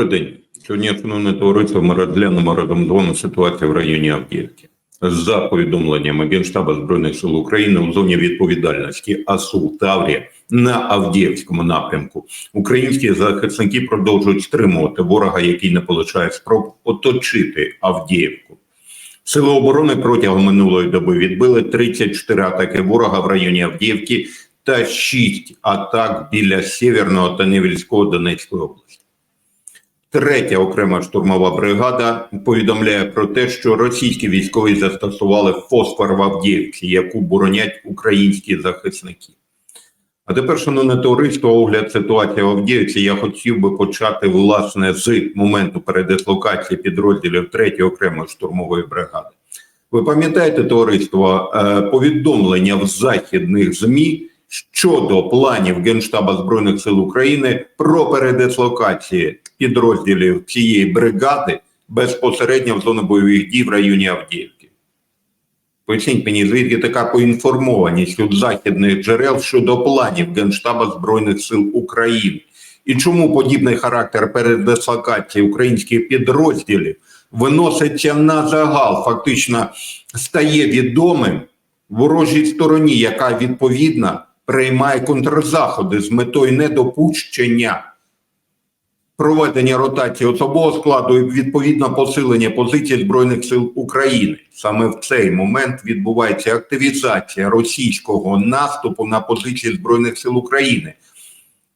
Добрий день. Сьогодні, шановне товариство, ми розглянемо разом з вами ситуацію в районі Авдіївки. За повідомленнями Генштаба Збройних сил України у зоні відповідальності АСУ Таврія на Авдіївському напрямку українські захисники продовжують стримувати ворога, який не полишає спроб оточити Авдіївку. Сили оборони протягом минулої доби відбили 34 атаки ворога в районі Авдіївки та 6 атак біля Сєвєрного та Невільського Донецької області. Третя окрема штурмова бригада повідомляє про те, що російські військові застосували фосфор в Авдіївці, яку боронять українські захисники. А тепер, шановне товариство, огляд ситуації в Авдіївці, я хотів би почати власне з моменту передислокації підрозділів 3 окремої штурмової бригади. Ви пам'ятаєте, товариство, е, повідомлення в західних ЗМІ щодо планів Генштаба Збройних сил України про передислокації підрозділів цієї бригади безпосередньо в зону бойових дій в районі Авдіївки. Поясніть мені, звідки така поінформованість від західних джерел щодо планів Генштаба Збройних сил України? І чому подібний характер передислокації українських підрозділів виноситься на загал, фактично стає відомим ворожій стороні, яка відповідно приймає контрзаходи з метою недопущення проведення ротації особового складу і відповідно посилення позицій Збройних сил України. Саме в цей момент відбувається активізація російського наступу на позиції Збройних сил України.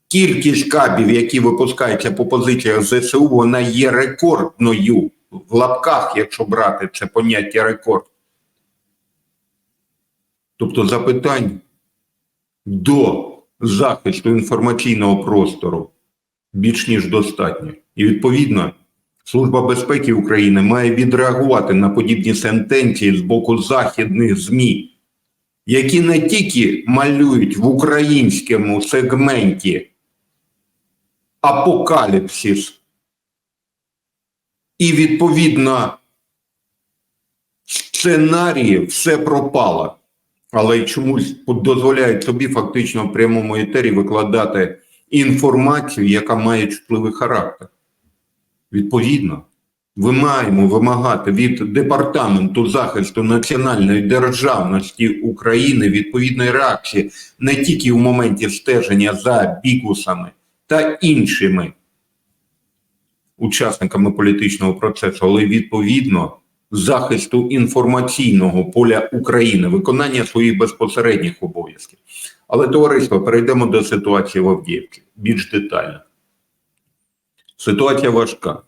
Кількість кабів, які випускаються по позиціях ЗСУ, вона є рекордною в лапках, якщо брати це поняття рекорд. Тобто запитань до захисту інформаційного простору більш ніж достатньо. І відповідно Служба безпеки України має відреагувати на подібні сентенції з боку західних ЗМІ, які не тільки малюють в українському сегменті апокаліпсис, і відповідно сценарії все пропало, але чомусь дозволяють собі фактично в прямому етері викладати інформацію, яка має чутливий характер. Відповідно, ми маємо вимагати від Департаменту захисту національної державності України відповідної реакції не тільки в моменті стеження за бікусами та іншими учасниками політичного процесу, але відповідно захисту інформаційного поля України, виконання своїх безпосередніх обов'язків. Але товариство, перейдемо до ситуації в Авдіївці більш детально. Ситуація важка.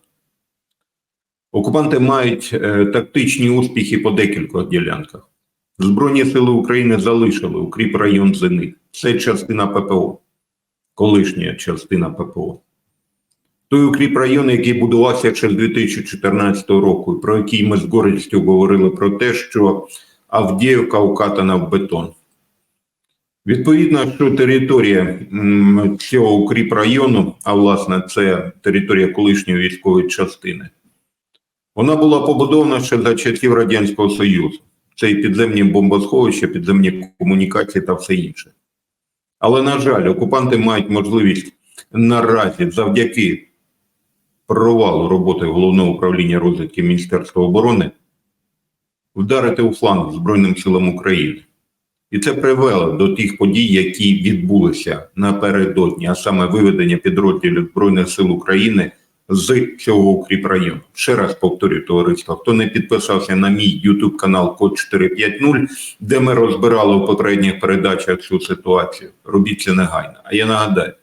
Окупанти мають е, тактичні успіхи по декількох ділянках. Збройні сили України залишили укріп район Зенит. Це частина ППО, колишня частина ППО. Той укріп район, який будувався ще з 2014 року, про який ми з гордістю говорили про те, що Авдіївка укатана в бетон. Відповідно, що територія цього укріп району, а власне, це територія колишньої військової частини, вона була побудована ще за часів Радянського Союзу. Це і підземні бомбосховища, підземні комунікації та все інше. Але, на жаль, окупанти мають можливість наразі завдяки провалу роботи головного управління розвідки Міністерства оборони вдарити у фланг Збройним силам України. І це привело до тих подій, які відбулися напередодні, а саме виведення підрозділів Збройних сил України з цього укріп району. Ще раз повторюю, товариство, хто не підписався на мій YouTube канал Код 450, де ми розбирали у попередніх передачах цю ситуацію. Робіть це негайно. А я нагадаю,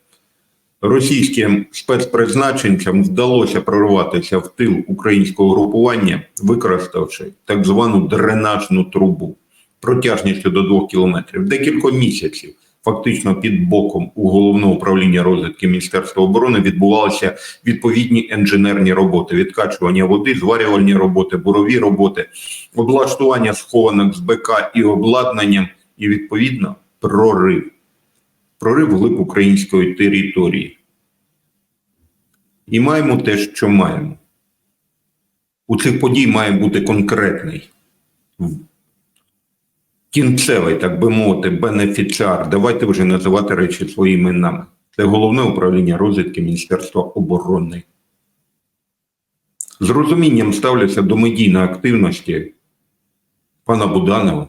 російським спецпризначенцям вдалося прорватися в тил українського групування, використавши так звану дренажну трубу протяжністю до 2 кілометрів, декілька місяців. Фактично під боком у головного управління розвідки Міністерства оборони відбувалися відповідні інженерні роботи: відкачування води, зварювальні роботи, бурові роботи, облаштування схованок з БК і обладнанням, і відповідно прорив. Прорив глиб української території. І маємо те, що маємо. У цих подій має бути конкретний кінцевий, так би мовити, бенефіціар. Давайте вже називати речі своїми іменами. Це головне управління розвідки Міністерства оборони. З розумінням ставляться до медійної активності пана Буданова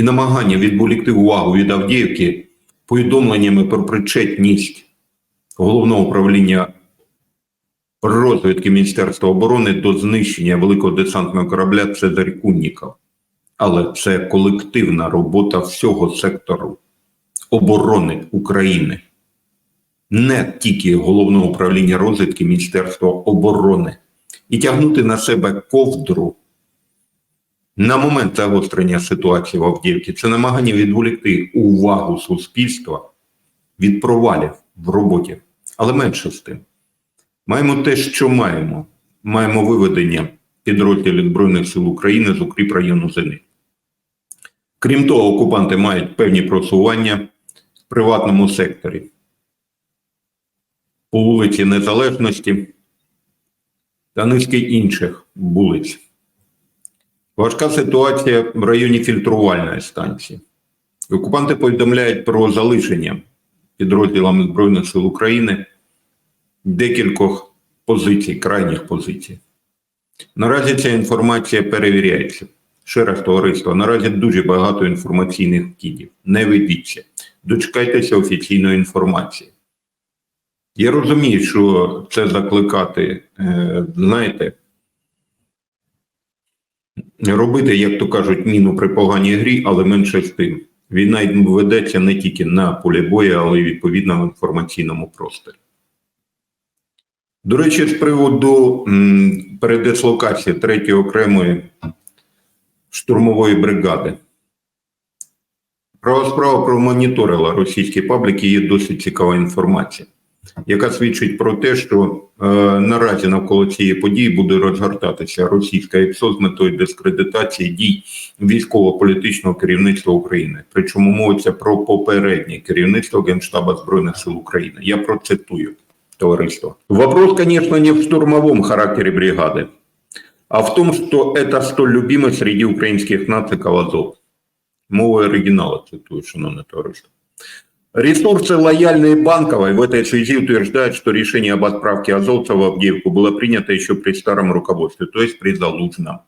і намагання відволікти увагу від Авдіївки повідомленнями про причетність головного управління розвідки Міністерства оборони до знищення великого десантного корабля Цезарь Кунніков. Але це колективна робота всього сектору оборони України, не тільки головного управління розвідки Міністерства оборони, і тягнути на себе ковдру на момент загострення ситуації в Авдіївці це намагання відволікти увагу суспільства від провалів в роботі. Але менше з тим. Маємо те, що маємо. Маємо виведення підрозділів Збройних сил України з укріп району Зенит. Крім того, окупанти мають певні просування в приватному секторі. По вулиці Незалежності та низки інших вулиць. Важка ситуація в районі фільтрувальної станції. Окупанти повідомляють про залишення підрозділами Збройних сил України декількох позицій, крайніх позицій. Наразі ця інформація перевіряється. Ще товариство, наразі дуже багато інформаційних вкидів. Не ведіться. Дочекайтеся офіційної інформації. Я розумію, що це закликати, е, знаєте, робити, як то кажуть, міну при поганій грі, але менше з тим. Війна ведеться не тільки на полі бою, але й відповідно в інформаційному просторі. До речі, з приводу передислокації 3 окремої штурмової бригади. Права справа промоніторила російські пабліки, є досить цікава інформація, яка свідчить про те, що е, наразі навколо цієї події буде розгортатися російська ІПСО з метою дискредитації дій військово-політичного керівництва України. Причому мовиться про попереднє керівництво Генштаба Збройних сил України. Я процитую товариство. Вопрос, конечно, не в штурмовом характере бригады, а в том, что это столь любимый среди украинских нациков Азов. Мова оригинала, цитую, шановне товариство. Ресурсы, лояльные Банковой, в этой связи утверждают, что решение об отправке азовцев в Авдеевку было принято еще при старом руководстве, то есть при Залужном.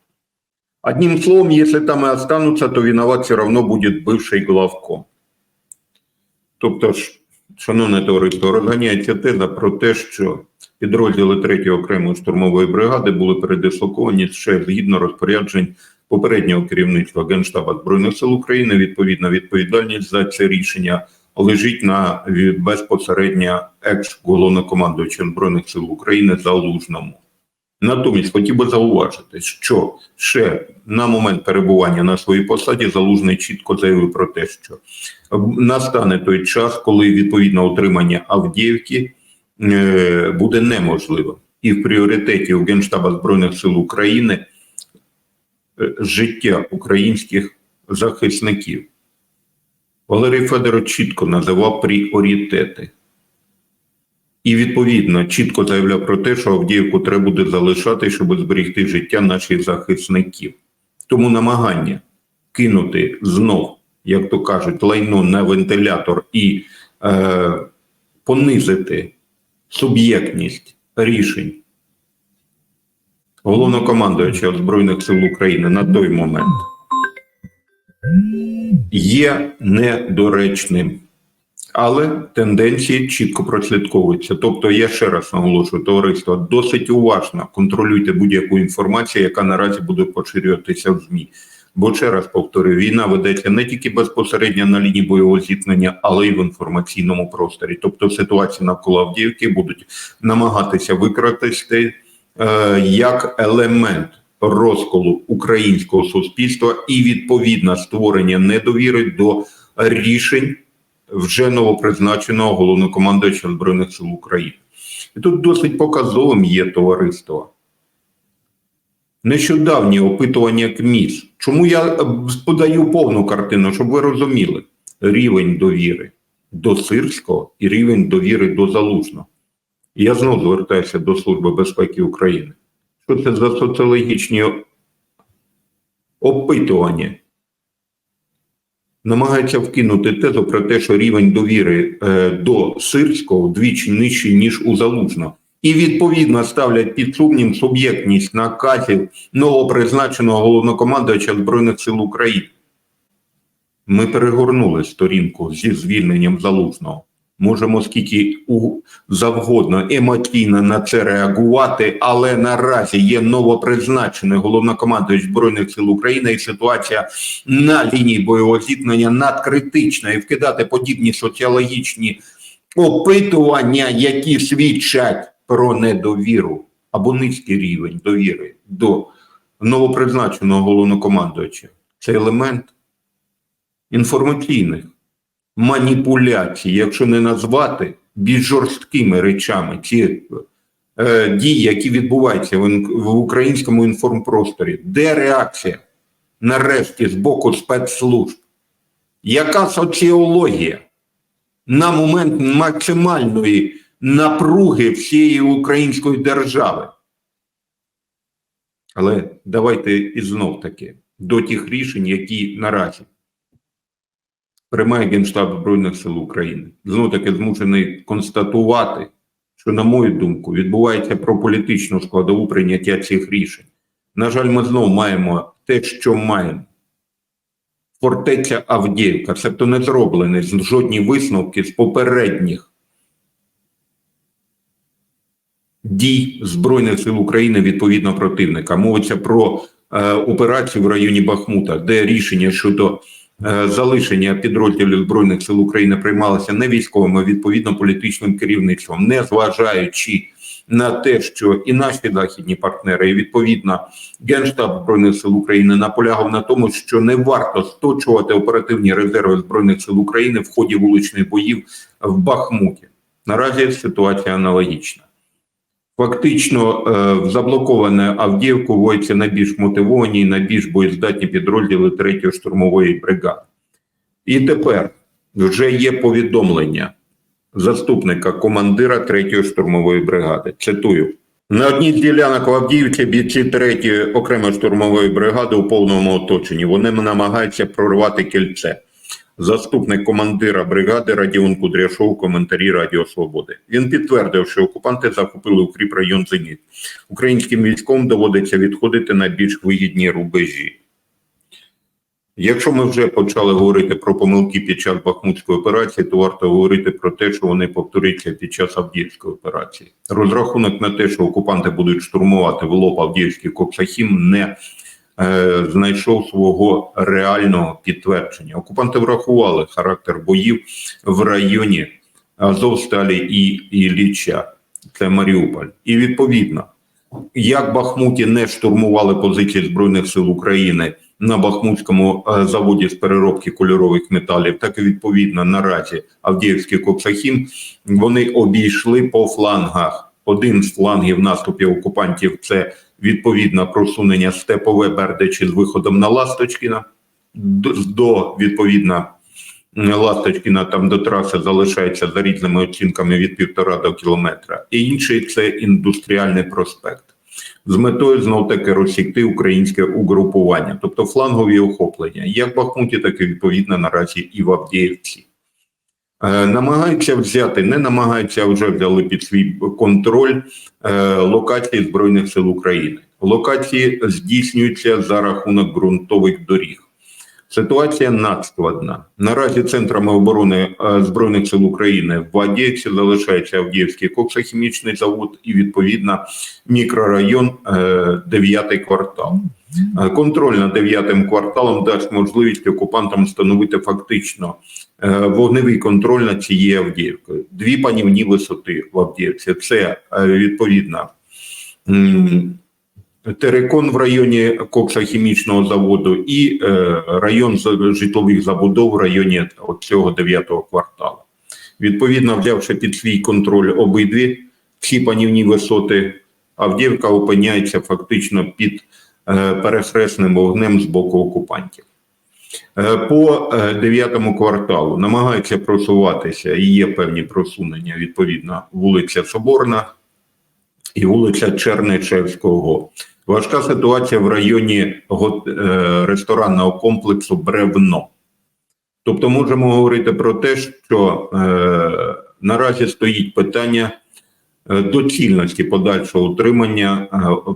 Одним словом, если там и останутся, то виноват все равно будет бывший главком. Тобто ж, шановне товариство, розганяється теза про те, що підрозділи 3 окремої штурмової бригади були передислоковані ще згідно розпоряджень попереднього керівництва Генштаба Збройних сил України. Відповідна відповідальність за це рішення лежить на безпосередньо екс-головнокомандуючим Збройних сил України Залужному. Натомість хотів би зауважити, що ще на момент перебування на своїй посаді Залужний чітко заявив про те, що настане той час, коли відповідне отримання Авдіївки е, буде неможливим. І в пріоритеті у Генштаба Збройних сил України е, життя українських захисників. Валерій Федорович чітко називав пріоритети. І відповідно чітко заявляв про те, що Авдіївку треба буде залишати, щоб зберегти життя наших захисників. Тому намагання кинути знов, як то кажуть, лайно на вентилятор і е, понизити суб'єктність рішень головнокомандуючого Збройних сил України на той момент є недоречним. Але тенденції чітко прослідковуються. Тобто, я ще раз наголошую, товариство, досить уважно контролюйте будь-яку інформацію, яка наразі буде поширюватися в ЗМІ. Бо ще раз повторюю, війна ведеться не тільки безпосередньо на лінії бойового зіткнення, але й в інформаційному просторі. Тобто ситуації навколо Авдіївки будуть намагатися використати е, як елемент розколу українського суспільства і відповідно створення недовіри до рішень вже новопризначеного головнокомандуюча Збройних сил України. І тут досить показовим є товариство. Нещодавнє опитування КМІС. Чому я е, подаю повну картину, щоб ви розуміли рівень довіри до Сирського і рівень довіри до Залужного. Я знову звертаюся до Служби безпеки України. Що це за соціологічні опитування? намагається вкинути тезу про те, що рівень довіри е, до Сирського вдвічі нижчий, ніж у Залужного. і відповідно ставлять під сумнів суб'єктність наказів новопризначеного головнокомандувача Збройних сил України. Ми перегорнули сторінку зі звільненням залужного. Можемо скільки у завгодно емоційно на це реагувати, але наразі є новопризначений головнокомандувач Збройних сил України, і ситуація на лінії бойового зіткнення надкритична, і вкидати подібні соціологічні опитування, які свідчать про недовіру або низький рівень довіри до новопризначеного головнокомандувача. Це елемент інформаційних маніпуляцій, якщо не назвати більш жорсткими речами ці е, дії, які відбуваються в, в українському інформпросторі. Де реакція нарешті з боку спецслужб? Яка соціологія на момент максимальної напруги всієї української держави? Але давайте і знов таки до тих рішень, які наразі приймає Генштаб Збройних сил України. Знову таки змушений констатувати, що, на мою думку, відбувається про політичну складову прийняття цих рішень. На жаль, ми знову маємо те, що маємо. Фортеця Авдіївка, себто не зроблені жодні висновки з попередніх дій Збройних сил України відповідно противника. Мовиться про е, операцію в районі Бахмута, де рішення щодо залишення підрозділів Збройних сил України приймалося не військовим, а відповідно політичним керівництвом, не зважаючи на те, що і наші західні партнери, і відповідно Генштаб Збройних сил України наполягав на тому, що не варто сточувати оперативні резерви Збройних сил України в ході вуличних боїв в Бахмуті. Наразі ситуація аналогічна. Фактично, е, в заблоковане Авдіївку вводяться найбільш мотивовані найбільш боєздатні підрозділи 3-ї штурмової бригади. І тепер вже є повідомлення заступника командира 3-ї штурмової бригади. Цитую. На одній з ділянок в Авдіївці бійці 3-ї окремої штурмової бригади у повному оточенні. Вони намагаються прорвати кільце. Заступник командира бригади Радіон Кудряшов коментарі Радіо Свободи. Він підтвердив, що окупанти захопили укріп район Зеніт. Українським військом доводиться відходити на більш вигідні рубежі. Якщо ми вже почали говорити про помилки під час Бахмутської операції, то варто говорити про те, що вони повторяться під час Авдіївської операції. Розрахунок на те, що окупанти будуть штурмувати в лоб Авдіївський Коксахім, не знайшов свого реального підтвердження. Окупанти врахували характер боїв в районі Азовсталі і Ілліча, це Маріуполь. І відповідно, як Бахмуті не штурмували позиції Збройних сил України на Бахмутському е, заводі з переробки кольорових металів, так і відповідно наразі Авдіївський Коксахім, вони обійшли по флангах. Один з флангів наступів окупантів це відповідно просунення степове Бердичі з виходом на Ласточкіна до, відповідно Ласточкіна там до траси залишається за різними оцінками від півтора до кілометра. І інший це індустріальний проспект з метою знов таки розсікти українське угрупування, тобто флангові охоплення, як в Бахмуті, так і відповідно наразі і в Авдіївці. Е, намагаються взяти, не намагаються, а вже взяли під свій контроль е, локації Збройних сил України. Локації здійснюються за рахунок ґрунтових доріг. Ситуація надскладна. Наразі центрами оборони е, Збройних сил України в Авдіївці залишається Авдіївський коксохімічний завод і відповідно мікрорайон 9 квартал. Контроль над 9 кварталом дасть можливість окупантам встановити фактично вогневий контроль над цією Авдіївкою. Дві панівні висоти в Авдіївці. Це е, відповідно. Терекон в районі коксохімічного заводу і е, район житлових забудов в районі цього 9 кварталу. Відповідно, взявши під свій контроль обидві всі панівні висоти, Авдіївка опиняється фактично під е, перехресним вогнем з боку окупантів. Е, По е, дев'ятому кварталу намагаються просуватися, і є певні просунення, відповідно, вулиця Соборна і вулиця Чернечевського. Важка ситуація в районі е, ресторанного комплексу Бревно. Тобто можемо говорити про те, що е, наразі стоїть питання доцільності подальшого утримання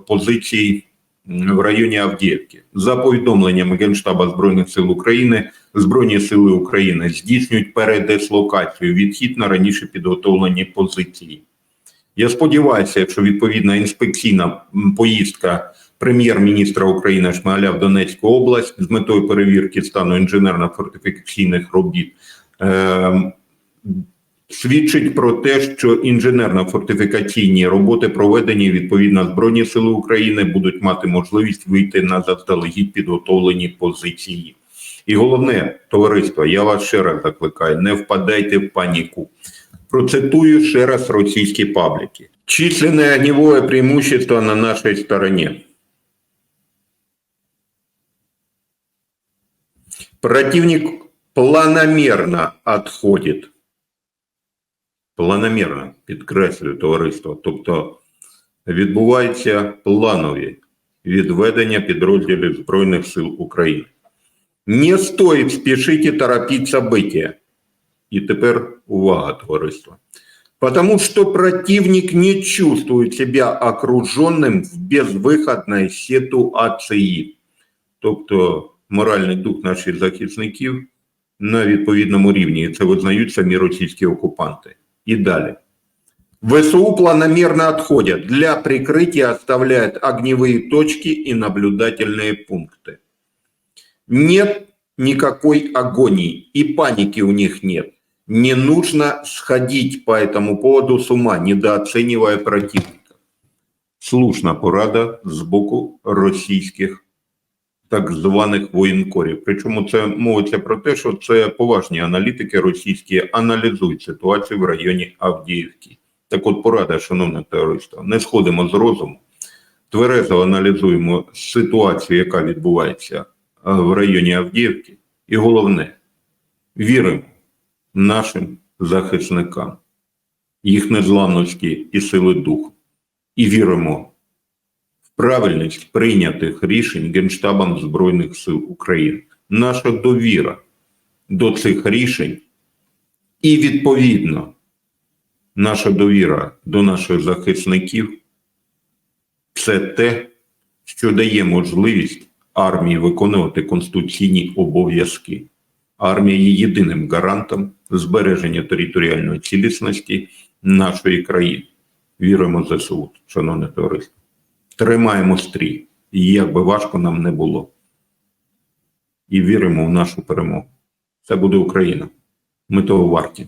позицій в районі Авдіївки. За повідомленнями Генштаба Збройних сил України, Збройні сили України здійснюють передислокацію відхід на раніше підготовлені позиції. Я сподіваюся, якщо відповідна інспекційна поїздка прем'єр-міністра України Шмигаля в Донецьку область з метою перевірки стану інженерно-фортифікаційних робіт е, свідчить про те, що інженерно-фортифікаційні роботи проведені відповідно Збройні Сили України будуть мати можливість вийти на заздалегідь підготовлені позиції. І головне, товариство, я вас ще раз закликаю, не впадайте в паніку. Процитую ще раз російські паблики. Численное огневое преимущество на нашей стороне. Противник планомерно отходит. Планомерно, підкреслюю товариство. Тобто відбуваються планові відведення підрозділів Збройних сил України. Не стоит спешить и торопить события. І тепер увага, товариство. Потому что противник не чувствует себя окруженным в безвиходной ситуації. Тобто моральний дух наших захисників на відповідному рівні. Це визнають самі російські окупанти. І далі. ВСУ планомерно отходят. Для прикрытия оставляют огневые точки и наблюдательные пункты. Нет никакой агонии и паники у них нет. Не нужно сходить по этому поводу с ума, недооценивая противника. Слушна порада з боку російських так званих воєнкорів. Причому це мовиться про те, що це поважні аналітики російські аналізують ситуацію в районі Авдіївки. Так от порада, шановне товариство, не сходимо з розуму, тверезо аналізуємо ситуацію, яка відбувається в районі Авдіївки, і головне, віримо нашим захисникам, їх незламності і сили духу, і віримо правильність прийнятих рішень Генштабом Збройних сил України. Наша довіра до цих рішень і відповідно наша довіра до наших захисників це те, що дає можливість армії виконувати конституційні обов'язки. Армія є єдиним гарантом збереження територіальної цілісності нашої країни. Віримо в ЗСУ, шановне товариство. Тримаємо стрій, і як би важко нам не було. І віримо в нашу перемогу. Це буде Україна. Ми того варті.